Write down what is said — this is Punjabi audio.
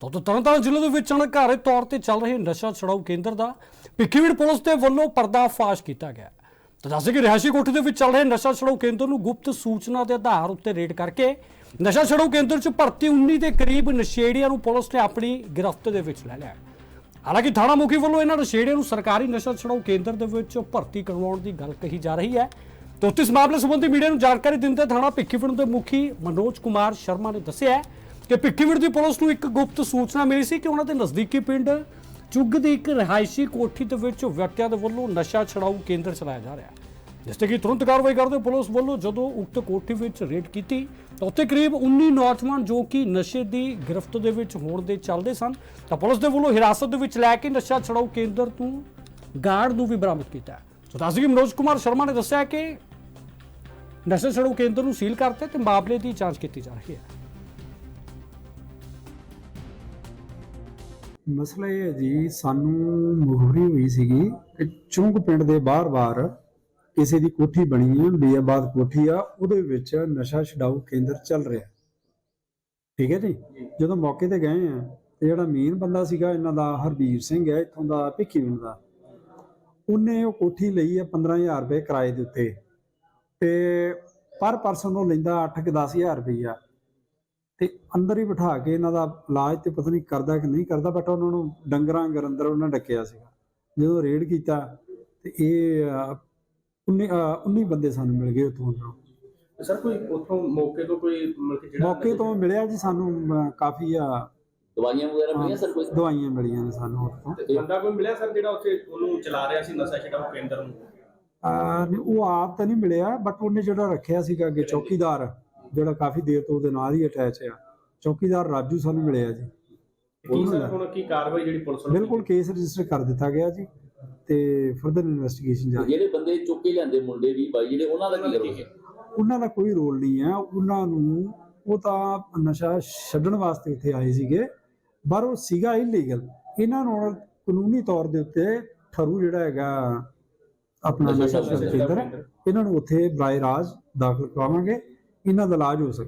ਤਾਂ ਉੱਥੇ ਤਰਨਤਾਰਨ ਜ਼ਿਲ੍ਹੇ ਦੇ ਵਿੱਚ ਅਣਘਾਰੇ ਤੌਰ ਤੇ ਚੱਲ ਰਹੇ ਨਸ਼ਾ ਛੁਡਾਊ ਕੇਂਦਰ ਦਾ ਭਿੱਖੀਵਿੰਡ ਪੁਲਿਸ ਦੇ ਵੱਲੋਂ ਪਰਦਾਫਾਸ਼ ਕੀਤਾ ਗਿਆ। ਤਾਂ ਦੱਸੇ ਕਿ ਰਿਹਾਇਸ਼ੀ ਕੋਠੀ ਦੇ ਵਿੱਚ ਚੱਲ ਰਹੇ ਨਸ਼ਾ ਛੁਡਾਊ ਕੇਂਦਰ ਨੂੰ ਗੁਪਤ ਸੂਚਨਾ ਦੇ ਆਧਾਰ ਉੱਤੇ ਰੇਡ ਕਰਕੇ ਨਸ਼ਾ ਛੁਡਾਊ ਕੇਂਦਰ 'ਚ ਭਰਤੀ 19 ਦੇ ਕਰੀਬ ਨਸ਼ੇੜੀਆਂ ਨੂੰ ਪੁਲਿਸ ਨੇ ਆਪਣੀ ਗ੍ਰਿਫਤ ਦੇ ਵਿੱਚ ਲੈ ਲਿਆ। ਹਾਲਾਂਕਿ ਥਾਣਾ ਮੁਖੀ ਵੱਲੋਂ ਇਹਨਾਂ ਨਸ਼ੇੜੀਆਂ ਨੂੰ ਸਰਕਾਰੀ ਨਸ਼ਾ ਛੁਡਾਊ ਕੇਂਦਰ ਦੇ ਵਿੱਚ ਭਰਤੀ ਕਰਵਾਉਣ ਦੀ ਗੱਲ ਕਹੀ ਜਾ ਰਹੀ ਹੈ। ਤੇ ਉੱਥੇ ਇਸ ਮਾਮਲੇ ਸੰਬੰਧੀ ਮੀਡੀਆ ਨੂੰ ਜਾਣਕਾਰੀ ਦਿੰਦੇ ਥਾਣਾ ਭਿੱਖੀਵਿੰਡ ਦੇ ਮੁਖੀ ਮਨੋਜ ਕੁਮਾਰ ਸ਼ਰਮਾ ਨੇ ਦੱਸਿਆ ਕਿ ਭਿੱਖੀਵਿੰਡ ਦੀ ਪੁਲਿਸ ਨੂੰ ਇੱਕ ਗੁਪਤ ਸੂਚਨਾ ਮਿਲੀ ਸੀ ਕਿ ਉਹਨਾਂ ਦੇ ਨਜ਼ਦੀਕੀ ਪਿੰਡ ਚੁੱਗ ਦੀ ਇੱਕ ਰਿਹਾਇਸ਼ੀ ਕੋਠੀ ਦੇ ਵਿੱਚ ਵਿਅਕਤੀਆਂ ਦੇ ਵੱਲੋਂ ਨਸ਼ਾ ਛੁਡਾਊ ਕੇਂਦਰ ਚਲਾਇਆ ਜਾ ਰਿਹਾ ਹੈ। ਜਿਸ ਤੇ ਕਿ ਤੁਰੰਤ ਕਾਰਵਾਈ ਕਰਦੇ ਪੁਲਿਸ ਵੱਲੋਂ ਜਦੋਂ ਉਕਤ ਕੋਠੀ ਵਿੱਚ ਰੇਡ ਕੀਤੀ, ਤਾਂ ਉੱਥੇ ਕਰੀਬ 19 ਨੌਜਵਾਨ ਜੋ ਕਿ ਨਸ਼ੇ ਦੀ ਗ੍ਰਿਫਤ ਦੇ ਵਿੱਚ ਹੋਣ ਦੇ ਚੱਲਦੇ ਸਨ, ਤਾਂ ਪੁਲਿਸ ਦੇ ਵੱਲੋਂ ਹਿਰਾਸਤ ਦੇ ਵਿੱਚ ਲੈ ਕੇ ਨਸ਼ਾ ਛੁਡਾਊ ਕੇਂਦਰ ਤੋਂ ਗਾਰਡ ਨੂੰ ਵੀ ਬਰਾਮਦ ਕੀਤਾ ਹੈ। ਸੋ ਦੱਸ ਦਈਏ ਮਨੋਜ ਕੁਮਾਰ ਸ਼ਰਮਾ ਨੇ ਦੱਸਿਆ ਕਿ ਨਸ਼ਾ ਛੁਡਾਊ ਕੇਂਦਰ ਨੂੰ ਸੀਲ ਕਰਤੇ ਤੇ ਮਾਮਲੇ ਦੀ ਜਾਂਚ ਕੀਤੀ ਜਾ ਰਹੀ ਹੈ। ਮਸਲਾ ਇਹ ਹੈ ਜੀ ਸਾਨੂੰ ਮੁਖਬਰੀ ਹੋਈ ਸੀਗੀ ਕਿ ਚੁੰਗ ਪਿੰਡ ਦੇ ਬਾਹਰ-ਬਾਹਰ ਕਿਸੇ ਦੀ ਕੋਠੀ ਬਣੀ ਹੈ ਬੇਆਬਾਦ ਕੋਠੀ ਆ ਉਹਦੇ ਵਿੱਚ ਨਸ਼ਾ ਛਡਾਊ ਕੇਂਦਰ ਚੱਲ ਰਿਹਾ। ਠੀਕ ਹੈ ਜੀ? ਜਦੋਂ ਮੌਕੇ ਤੇ ਗਏ ਆ ਤੇ ਜਿਹੜਾ ਮੇਨ ਬੰਦਾ ਸੀਗਾ ਇਹਨਾਂ ਦਾ ਹਰਬੀਰ ਸਿੰਘ ਹੈ ਇੱਥੋਂ ਦਾ ਭਿੱਖੀਵਿੰਡ ਦਾ। ਉਹਨੇ ਉਹ ਕੋਠੀ ਲਈ ਹੈ 15000 ਰੁਪਏ ਕਿਰਾਏ ਦੇ ਉੱਤੇ। ਤੇ ਪਰ ਪਰਸਨ ਉਹ ਲੈਂਦਾ 8 ਕਿ 10000 ਰੁਪਈਆ। ਤੇ ਅੰਦਰ ਹੀ ਬਿਠਾ ਕੇ ਇਹਨਾਂ ਦਾ ਇਲਾਜ ਤੇ ਪਤਾ ਨਹੀਂ ਕਰਦਾ ਕਿ ਨਹੀਂ ਕਰਦਾ ਬਟ ਉਹਨਾਂ ਨੂੰ ਡੰਗਰਾਂ ਅੰਗਰ ਅੰਦਰ ਉਹਨਾਂ ਡੱਕਿਆ ਸੀਗਾ। ਜਦੋਂ ਰੇਡ ਕੀਤਾ ਤੇ ਇਹ ਅਹ, 19 ਅਹ, 19 ਬੰਦੇ ਸਾਨੂੰ ਮਿਲ ਗਏ ਉੱਥੋਂ ਅੰਦਰੋਂ। ਸਰ ਕੋਈ ਉੱਥੋਂ ਮੌਕੇ ਤੋਂ ਕੋਈ ਮਤਲਬ ਕਿ ਜਿਹੜਾ ਮੌਕੇ ਤੋਂ ਮਿਲਿਆ ਜੀ ਸਾਨੂੰ ਕਾਫੀ ਆ ਦਵਾਈਆਂ ਵਗੈਰਾ ਮਿਲੀਆਂ ਸਰ ਕੋਈ? ਦਵਾਈਆਂ ਮਿਲੀਆਂ ਨੇ ਸਾਨੂੰ ਉੱਥੋਂ। ਤੇ ਬੰਦਾ ਕੋਈ ਮਿਲਿਆ ਸਰ ਜਿਹੜਾ ਉੱਥੇ ਉਹਨੂੰ ਚਲਾ ਰਿਹਾ ਸੀ ਨਸ਼ਾ ਛਡਾਊ ਕੇਂਦਰ ਨੂੰ? ਨਹੀਂ, ਉਹ ਆਪ ਤਾਂ ਨਹੀਂ ਮਿਲਿਆ ਬਟ ਉਹਨੇ ਜਿਹੜਾ ਰੱਖਿਆ ਸੀਗਾ ਅੱਗੇ ਚੌਕੀਦਾਰ ਜਿਹੜਾ ਕਾਫੀ ਦੇਰ ਤੋਂ ਉਹਦੇ ਨਾਲ ਹੀ ਅਟੈਚ ਆ। ਚੌਕੀਦਾਰ ਰਾਜੂ ਸਾਨੂੰ ਮਿਲਿਆ ਜੀ। ਕੀ ਸਰ ਹੁਣ ਕੀ ਕਾਰਵਾਈ ਜਿਹੜੀ ਪੁਲਿਸ ਨੂੰ ਬਿਲਕੁਲ ਕੇਸ ਰਜਿਸਟਰ ਕਰ ਦਿੱਤਾ ਗਿਆ ਜੀ ਤੇ ਫਰਦਰ ਇਨਵੈਸਟੀਗੇਸ਼ਨ ਜਾਰੀ। ਜਿਹੜੇ ਬੰਦੇ ਚੁੱਕ ਕੇ ਲਿਆਂਦੇ ਮੁੰਡੇ ਵੀ ਬਾਈ ਜਿਹੜੇ ਉਹਨਾਂ ਦਾ ਕੀ ਕਰੋਗੇ ਉਹਨਾਂ ਦਾ ਕੋਈ ਰੋਲ ਨਹੀਂ ਹੈ। ਉਹਨਾਂ ਨੂੰ ਉਹ ਤਾਂ ਨਸ਼ਾ ਛੱਡਣ ਵਾਸਤੇ ਇੱਥੇ ਆਏ ਸੀਗੇ ਪਰ ਉਹ ਸੀਗਾ ਇਲੀਗਲ ਇਹਨਾਂ ਨੂੰ ਕਾਨੂੰਨੀ ਤੌਰ ਦੇ ਉੱਤੇ ਠਰੂ ਜਿਹੜਾ ਹੈਗਾ ਆਪਣਾ ਨਸ਼ਾ ਕੇਂਦਰ। ਇਹਨਾਂ ਨੂੰ ਉੱਥੇ ਬਰਾਏ ਰਾਜ ਦਾਖਲ ਕਰਾਵਾਂਗੇ। ਇਹਨਾਂ ਦਾ ਇਲਾਜ ਹੋ ਸਕੇ।